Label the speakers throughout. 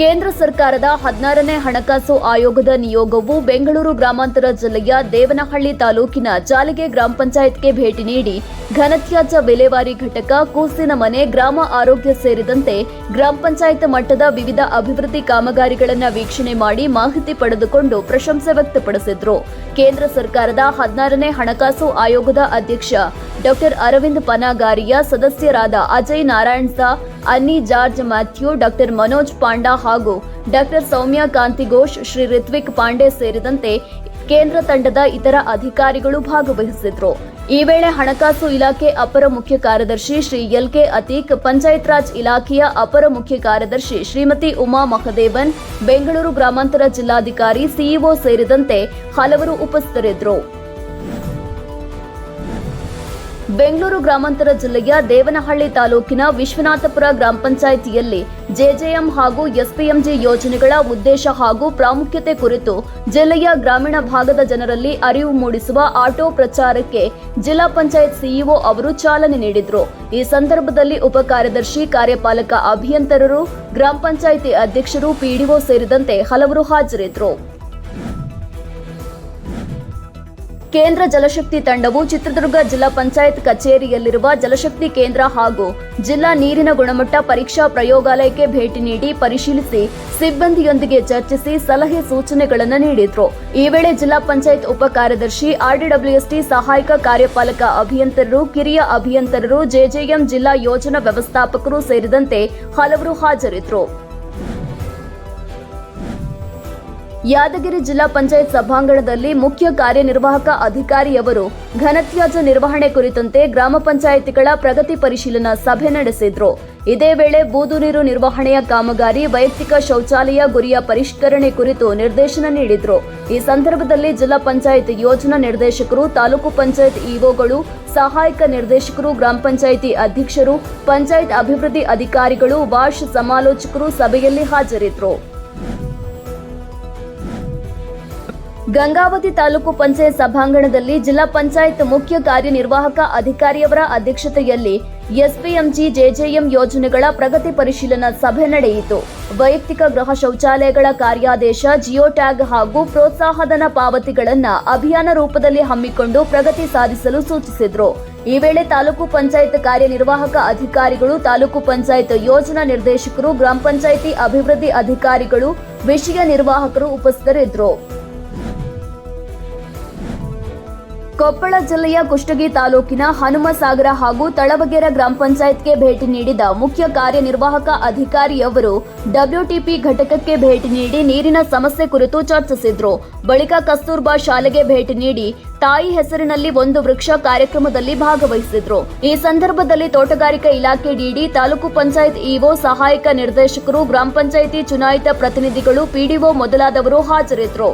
Speaker 1: ಕೇಂದ್ರ ಸರ್ಕಾರದ ಹದಿನಾರನೇ ಹಣಕಾಸು ಆಯೋಗದ ನಿಯೋಗವು ಬೆಂಗಳೂರು ಗ್ರಾಮಾಂತರ ಜಿಲ್ಲೆಯ ದೇವನಹಳ್ಳಿ ತಾಲೂಕಿನ ಜಾಲಿಗೆ ಗ್ರಾಮ ಪಂಚಾಯತ್ಗೆ ಭೇಟಿ ನೀಡಿ ಘನತ್ಯಾಜ್ಯ ವಿಲೇವಾರಿ ಘಟಕ, ಕೂಸಿನ ಮನೆ, ಗ್ರಾಮ ಆರೋಗ್ಯ ಸೇರಿದಂತೆ ಗ್ರಾಮ ಪಂಚಾಯತ್ ಮಟ್ಟದ ವಿವಿಧ ಅಭಿವೃದ್ಧಿ ಕಾಮಗಾರಿಗಳನ್ನು ವೀಕ್ಷಣೆ ಮಾಡಿ ಮಾಹಿತಿ ಪಡೆದುಕೊಂಡು ಪ್ರಶಂಸೆ ವ್ಯಕ್ತಪಡಿಸಿದರು. ಕೇಂದ್ರ ಸರ್ಕಾರದ ಹದಿನಾರನೇ ಹಣಕಾಸು ಆಯೋಗದ ಅಧ್ಯಕ್ಷ ಡಾಕ್ಟರ್ ಅರವಿಂದ್ ಪನಾಗಾರಿಯ, ಸದಸ್ಯರಾದ ಅಜಯ್ ನಾರಾಯಣ್ ಸಾ Annie George Mathew, doctor Manoj Panda ಹಾಗೂ ಡಾಕ್ಟರ್ ಸೌಮ್ಯ ಕಾಂತಿ ಘೋಷ್, ಶ್ರೀ ರಿತ್ವಿಕ್ ಪಾಂಡೆ ಸೇರಿದಂತೆ ಕೇಂದ್ರ ತಂಡದ ಇತರ ಅಧಿಕಾರಿಗಳು ಭಾಗವಹಿಸಿದ್ರು. ಈ ವೇಳೆ ಹಣಕಾಸು ಇಲಾಖೆ ಅಪರ ಮುಖ್ಯ ಕಾರ್ಯದರ್ಶಿ ಶ್ರೀ ಎಲ್ ಕೆ ಅತೀಕ್, ಪಂಚಾಯತ್ ರಾಜ್ ಇಲಾಖೆಯ ಅಪರ ಮುಖ್ಯ ಕಾರ್ಯದರ್ಶಿ ಶ್ರೀಮತಿ ಉಮಾ ಮಹದೇವನ್, ಬೆಂಗಳೂರು ಗ್ರಾಮಾಂತರ ಜಿಲ್ಲಾಧಿಕಾರಿ ಸಿಇಒ ಸೇರಿದಂತೆ ಹಲವರು ಉಪಸ್ಥಿತರಿದ್ದರು. ಬೆಂಗಳೂರು ಗ್ರಾಮಾಂತರ ಜಿಲ್ಲೆಯ ದೇವನಹಳ್ಳಿ ತಾಲೂಕಿನ ವಿಶ್ವನಾಥಪುರ ಗ್ರಾಮ ಪಂಚಾಯಿತಿಯಲ್ಲಿ ಜೆಜೆಎಂ ಹಾಗೂ ಎಸ್ಪಿಎಂಜಿ ಯೋಜನೆಗಳ ಉದ್ದೇಶ ಹಾಗೂ ಪ್ರಾಮುಖ್ಯತೆ ಕುರಿತು ಜಿಲ್ಲೆಯ ಗ್ರಾಮೀಣ ಭಾಗದ ಜನರಲ್ಲಿ ಅರಿವು ಮೂಡಿಸುವ ಆಟೋ ಪ್ರಚಾರಕ್ಕೆ ಜಿಲ್ಲಾ ಪಂಚಾಯತ್ ಸಿಇಒ ಅವರು ಚಾಲನೆ ನೀಡಿದರು. ಈ ಸಂದರ್ಭದಲ್ಲಿ ಉಪ ಕಾರ್ಯದರ್ಶಿ, ಕಾರ್ಯಪಾಲಕ, ಅಭಿಯಂತರರು, ಗ್ರಾಮ ಪಂಚಾಯಿತಿ ಅಧ್ಯಕ್ಷರು, ಪಿಡಿಒ ಸೇರಿದಂತೆ ಹಲವರು ಹಾಜರಿದ್ದರು ಕೇಂದ್ರ ಜಲಶಕ್ತಿ ತಂಡವು ಚಿತ್ರದುರ್ಗ ಜಿಲ್ಲಾ ಪಂಚಾಯತ್ ಕಚೇರಿಯಲ್ಲಿರುವ ಜಲಶಕ್ತಿ ಕೇಂದ್ರ ಹಾಗೂ ಜಿಲ್ಲಾ ನೀರಿನ ಗುಣಮಟ್ಟ ಪರೀಕ್ಷಾ ಪ್ರಯೋಗಾಲಯಕ್ಕೆ ಭೇಟಿ ನೀಡಿ ಪರಿಶೀಲಿಸಿ ಸಿಬ್ಬಂದಿಯೊಂದಿಗೆ ಚರ್ಚಿಸಿ ಸಲಹೆ ಸೂಚನೆಗಳನ್ನು ನೀಡಿದ್ರು. ಈ ವೇಳೆ ಜಿಲ್ಲಾ ಪಂಚಾಯತ್ ಉಪ ಕಾರ್ಯದರ್ಶಿ ಆರ್ಡಿಡಬ್ಲ್ಯೂಎಸ್ಟಿ ಸಹಾಯಕ ಕಾರ್ಯಪಾಲಕ ಅಭಿಯಂತರರು, ಕಿರಿಯ ಅಭಿಯಂತರರು, ಜೆಜೆಎಂ ಜಿಲ್ಲಾ ಯೋಜನಾ ವ್ಯವಸ್ಥಾಪಕರು ಸೇರಿದಂತೆ ಹಲವರು ಹಾಜರಿದ್ದರು ಯಾದಗಿರಿ ಜಿಲ್ಲಾ ಪಂಚಾಯತ್ ಸಭಾಂಗಣದಲ್ಲಿ ಮುಖ್ಯ ಕಾರ್ಯನಿರ್ವಾಹಕ ಅಧಿಕಾರಿಯವರು ಘನತ್ಯಾಜ್ಯ ನಿರ್ವಹಣೆ ಕುರಿತಂತೆ ಗ್ರಾಮ ಪಂಚಾಯಿತಿಗಳ ಪ್ರಗತಿ ಪರಿಶೀಲನಾ ಸಭೆ ನಡೆಸಿದ್ರು. ಇದೇ ವೇಳೆ ಬೂದು ನೀರು ನಿರ್ವಹಣೆಯ ಕಾಮಗಾರಿ, ವೈಯಕ್ತಿಕ ಶೌಚಾಲಯ ಗುರಿಯ ಪರಿಷ್ಕರಣೆ ಕುರಿತು ನಿರ್ದೇಶನ ನೀಡಿದ್ರು. ಈ ಸಂದರ್ಭದಲ್ಲಿ ಜಿಲ್ಲಾ ಪಂಚಾಯತ್ ಯೋಜನಾ ನಿರ್ದೇಶಕರು, ತಾಲೂಕು ಪಂಚಾಯತ್ ಇಒಗಳು, ಸಹಾಯಕ ನಿರ್ದೇಶಕರು, ಗ್ರಾಮ ಪಂಚಾಯಿತಿ ಅಧ್ಯಕ್ಷರು, ಪಂಚಾಯತ್ ಅಭಿವೃದ್ಧಿ ಅಧಿಕಾರಿಗಳು, ವಾರ್ಷ್ ಸಮಾಲೋಚಕರು ಸಭೆಯಲ್ಲಿ ಹಾಜರಿದ್ದರು ಗಂಗಾವತಿ ತಾಲೂಕು ಪಂಚಾಯತ್ ಸಭಾಂಗಣದಲ್ಲಿ ಜಿಲ್ಲಾ ಪಂಚಾಯತ್ ಮುಖ್ಯ ಕಾರ್ಯನಿರ್ವಾಹಕ ಅಧಿಕಾರಿಯವರ ಅಧ್ಯಕ್ಷತೆಯಲ್ಲಿ ಎಸ್ಪಿಎಂಜಿ ಜೆಜೆಎಂ ಯೋಜನೆಗಳ ಪ್ರಗತಿ ಪರಿಶೀಲನಾ ಸಭೆ ನಡೆಯಿತು. ವೈಯಕ್ತಿಕ ಗೃಹ ಶೌಚಾಲಯಗಳ ಕಾರ್ಯಾದೇಶ, ಜಿಯೋ ಟ್ಯಾಗ್ ಹಾಗೂ ಪ್ರೋತ್ಸಾಹಧನ ಪಾವತಿಗಳನ್ನು ಅಭಿಯಾನ ರೂಪದಲ್ಲಿ ಹಮ್ಮಿಕೊಂಡು ಪ್ರಗತಿ ಸಾಧಿಸಲು ಸೂಚಿಸಿದರು. ಈ ವೇಳೆ ತಾಲೂಕು ಪಂಚಾಯತ್ ಕಾರ್ಯನಿರ್ವಾಹಕ ಅಧಿಕಾರಿಗಳು, ತಾಲೂಕು ಪಂಚಾಯತ್ ಯೋಜನಾ ನಿರ್ದೇಶಕರು, ಗ್ರಾಮ ಪಂಚಾಯಿತಿ ಅಭಿವೃದ್ಧಿ ಅಧಿಕಾರಿಗಳು, ವಿಷಯ ನಿರ್ವಾಹಕರು ಉಪಸ್ಥಿತರಿದ್ದರು. ಕೊಪ್ಪಳ ಜಿಲ್ಲೆಯ ಕುಷ್ಟಗಿ ತಾಲೂಕಿನ ಹನುಮಸಾಗರ ಹಾಗೂ ತಳಬಗೆರೆ ಗ್ರಾಮ ಪಂಚಾಯತ್ಗೆ ಭೇಟಿ ನೀಡಿದ ಮುಖ್ಯ ಕಾರ್ಯನಿರ್ವಾಹಕ ಅಧಿಕಾರಿಯವರು ಡಬ್ಲ್ಯೂಟಿಪಿ ಘಟಕಕ್ಕೆ ಭೇಟಿ ನೀಡಿ ನೀರಿನ ಸಮಸ್ಯೆ ಕುರಿತು ಚರ್ಚಿಸಿದ್ರು. ಬಳಿಕ ಕಸ್ತೂರ್ಬಾ ಶಾಲೆಗೆ ಭೇಟಿ ನೀಡಿ ತಾಯಿ ಹೆಸರಿನಲ್ಲಿ ಒಂದು ವೃಕ್ಷ ಕಾರ್ಯಕ್ರಮದಲ್ಲಿ ಭಾಗವಹಿಸಿದ್ರು. ಈ ಸಂದರ್ಭದಲ್ಲಿ ತೋಟಗಾರಿಕಾ ಇಲಾಖೆ ಡಿಡಿ ತಾಲೂಕು ಪಂಚಾಯತ್ ಇಒ, ಸಹಾಯಕ ನಿರ್ದೇಶಕರು, ಗ್ರಾಮ ಪಂಚಾಯಿತಿ ಚುನಾಯಿತ ಪ್ರತಿನಿಧಿಗಳು ಪಿಡಿಒ ಮೊದಲಾದವರು ಹಾಜರಿದ್ದರು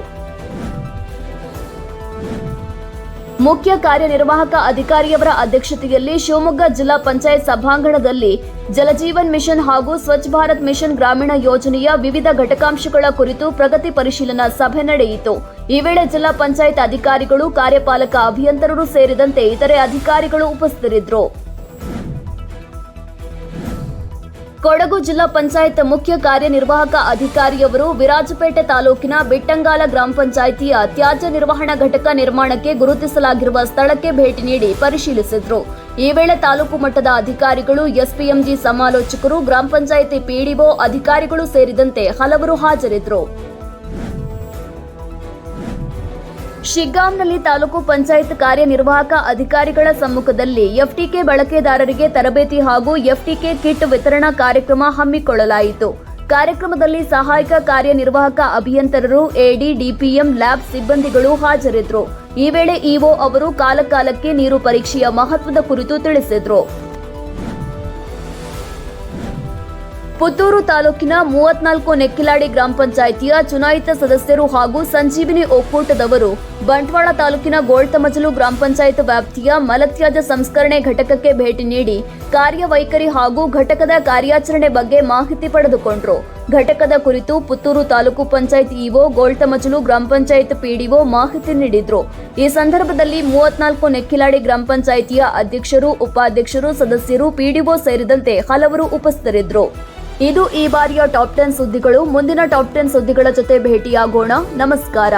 Speaker 1: ಮುಖ್ಯ ಕಾರ್ಯನಿರ್ವಾಹಕ ಅಧಿಕಾರಿಯವರ ಅಧ್ಯಕ್ಷತೆಯಲ್ಲಿ ಶಿವಮೊಗ್ಗ ಜಿಲ್ಲಾ ಪಂಚಾಯತ್ ಸಭಾಂಗಣದಲ್ಲಿ ಜಲಜೀವನ್ ಮಿಷನ್ ಹಾಗೂ ಸ್ವಚ್ಛ ಭಾರತ್ ಮಿಷನ್ ಗ್ರಾಮೀಣ ಯೋಜನೆಯ ವಿವಿಧ ಘಟಕಾಂಶಗಳ ಕುರಿತು ಪ್ರಗತಿ ಪರಿಶೀಲನಾ ಸಭೆ ನಡೆಯಿತು. ಈ ವೇಳೆ ಜಿಲ್ಲಾ ಪಂಚಾಯತ್ ಅಧಿಕಾರಿಗಳು, ಕಾರ್ಯಪಾಲಕ ಅಭಿಯಂತರರು ಸೇರಿದಂತೆ ಇತರೆ ಅಧಿಕಾರಿಗಳು ಉಪಸ್ಥಿತರಿದ್ದರು. ಕೊಡಗು ಜಿಲ್ಲಾ ಪಂಚಾಯತ್ ಮುಖ್ಯ ಕಾರ್ಯನಿರ್ವಾಹಕ ಅಧಿಕಾರಿಯವರು ವಿರಾಜಪೇಟೆ ತಾಲೂಕಿನ ಬಿಟ್ಟಂಗಾಲ ಗ್ರಾಮ ಪಂಚಾಯಿತಿಯ ತ್ಯಾಜ್ಯ ನಿರ್ವಹಣಾ ಘಟಕ ನಿರ್ಮಾಣಕ್ಕೆ ಗುರುತಿಸಲಾಗಿರುವ ಸ್ಥಳಕ್ಕೆ ಭೇಟಿ ನೀಡಿ ಪರಿಶೀಲಿಸಿದರು. ಈ ವೇಳೆ ತಾಲೂಕು ಮಟ್ಟದ ಅಧಿಕಾರಿಗಳು, ಎಸ್ಪಿಎಂಜಿ ಸಮಾಲೋಚಕರು, ಗ್ರಾಮ ಪಂಚಾಯಿತಿ ಪಿಡಿಒ ಅಧಿಕಾರಿಗಳು ಸೇರಿದಂತೆ ಹಲವರು ಹಾಜರಿದ್ದರು ಶಿಗ್ಗಾಂನಲ್ಲಿ ತಾಲೂಕು ಪಂಚಾಯತ್ ಕಾರ್ಯನಿರ್ವಾಹಕ ಅಧಿಕಾರಿಗಳ ಸಮ್ಮುಖದಲ್ಲಿ ಎಫ್ಟಿಕೆ ಬಳಕೆದಾರರಿಗೆ ತರಬೇತಿ ಹಾಗೂ ಎಫ್ಟಿಕೆ ಕಿಟ್ ವಿತರಣಾ ಕಾರ್ಯಕ್ರಮ ಹಮ್ಮಿಕೊಳ್ಳಲಾಯಿತು. ಕಾರ್ಯಕ್ರಮದಲ್ಲಿ ಸಹಾಯಕ ಕಾರ್ಯನಿರ್ವಾಹಕ ಅಭಿಯಂತರರು, ಎಡಿ, ಡಿಪಿಎಂ, ಲ್ಯಾಬ್ ಸಿಬ್ಬಂದಿಗಳು ಹಾಜರಿದ್ದರು. ಈ ವೇಳೆ ಇಒ ಅವರು ಕಾಲಕಾಲಕ್ಕೆ ನೀರು ಪರೀಕ್ಷೆಯ ಮಹತ್ವದ ಕುರಿತು ತಿಳಿಸಿದರು. ಪುತ್ತೂರು ತಾಲೂಕಿನ ಮೂವತ್ನಾಲ್ಕು ನೆಕ್ಕಿಲಾಡಿ ಗ್ರಾಮ ಪಂಚಾಯಿತಿಯ ಚುನಾಯಿತ ಸದಸ್ಯರು ಹಾಗೂ ಸಂಜೀವಿನಿ ಒಕ್ಕೂಟದವರು ಬಂಟ್ವಾಳ ತಾಲೂಕಿನ ಗೋಳ್ತಮಜಲು ಗ್ರಾಮ ಪಂಚಾಯತ್ ವ್ಯಾಪ್ತಿಯ ಮಲತ್ಯಾಜ ಸಂಸ್ಕರಣೆ ಘಟಕಕ್ಕೆ ಭೇಟಿ ನೀಡಿ ಕಾರ್ಯವೈಖರಿ ಹಾಗೂ ಘಟಕದ ಕಾರ್ಯಾಚರಣೆ ಬಗ್ಗೆ ಮಾಹಿತಿ ಪಡೆದುಕೊಂಡರು. ಘಟಕದ ಕುರಿತು ಪುತ್ತೂರು ತಾಲೂಕು ಪಂಚಾಯತ್ ಇಒ ಗೋಳ್ತಮಜಲು ಗ್ರಾಮ ಪಂಚಾಯತ್ ಪಿಡಿಒ ಮಾಹಿತಿ ನೀಡಿದರು. ಈ ಸಂದರ್ಭದಲ್ಲಿ ಮೂವತ್ನಾಲ್ಕು ನೆಕ್ಕಿಲಾಡಿ ಗ್ರಾಮ ಪಂಚಾಯಿತಿಯ ಅಧ್ಯಕ್ಷರು, ಉಪಾಧ್ಯಕ್ಷರು, ಸದಸ್ಯರು, ಪಿಡಿಒ ಸೇರಿದಂತೆ ಹಲವರು ಉಪಸ್ಥಿತರಿದ್ದರು. ಇದು ಈ ಬಾರಿಯ ಟಾಪ್ ಟೆನ್ ಸುದ್ದಿಗಳು. ಮುಂದಿನ ಟಾಪ್ ಟೆನ್ ಸುದ್ದಿಗಳ ಜೊತೆ ಭೇಟಿಯಾಗೋಣ. ನಮಸ್ಕಾರ.